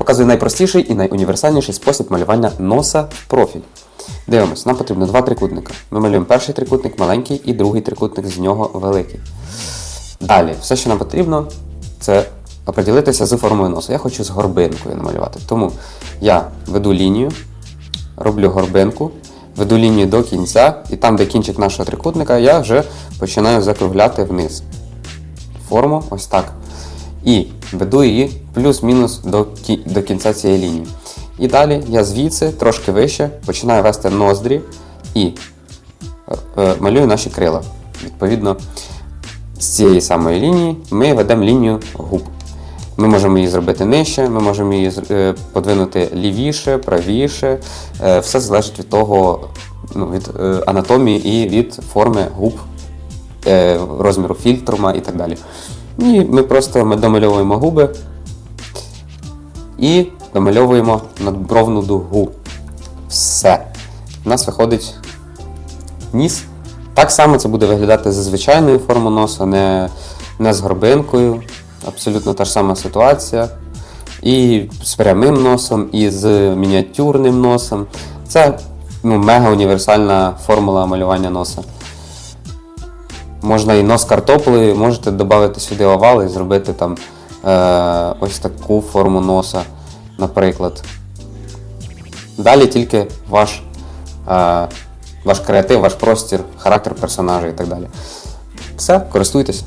Показую найпростіший і найуніверсальніший спосіб малювання носа в профіль. Дивимось, нам потрібно два трикутника. Ми малюємо перший трикутник маленький і другий трикутник з нього великий. Далі, все, що нам потрібно, це оприділитися з формою носа. Я хочу з горбинкою намалювати. Тому я веду лінію, роблю горбинку, веду лінію до кінця, і там, де кінчик нашого трикутника, я вже починаю закругляти вниз. Форму ось так. І веду її плюс-мінус до, кі- до кінця цієї лінії. І далі я звідси трошки вище починаю вести ноздрі і е, е, малюю наші крила. Відповідно, з цієї самої лінії ми ведемо лінію губ. Ми можемо її зробити нижче, ми можемо її е, подвинути лівіше, правіше. Е, Все залежить від того, ну, від анатомії і від форми губ, розміру фільтрума і так далі. І ми просто домальовуємо губи і домальовуємо надбровну дугу. Все. У нас виходить ніс. Так само це буде виглядати за звичайною формою носа, не, не з горбинкою. Абсолютно та ж сама ситуація. І з прямим носом, і з мініатюрним носом. Це ну, мега універсальна формула малювання носа. Можна і нос картоплею, можете додати сюди овал і зробити там е, ось таку форму носа, наприклад. Далі тільки ваш, е, ваш креатив, ваш простір, характер персонажа і так далі. Все, користуйтесь.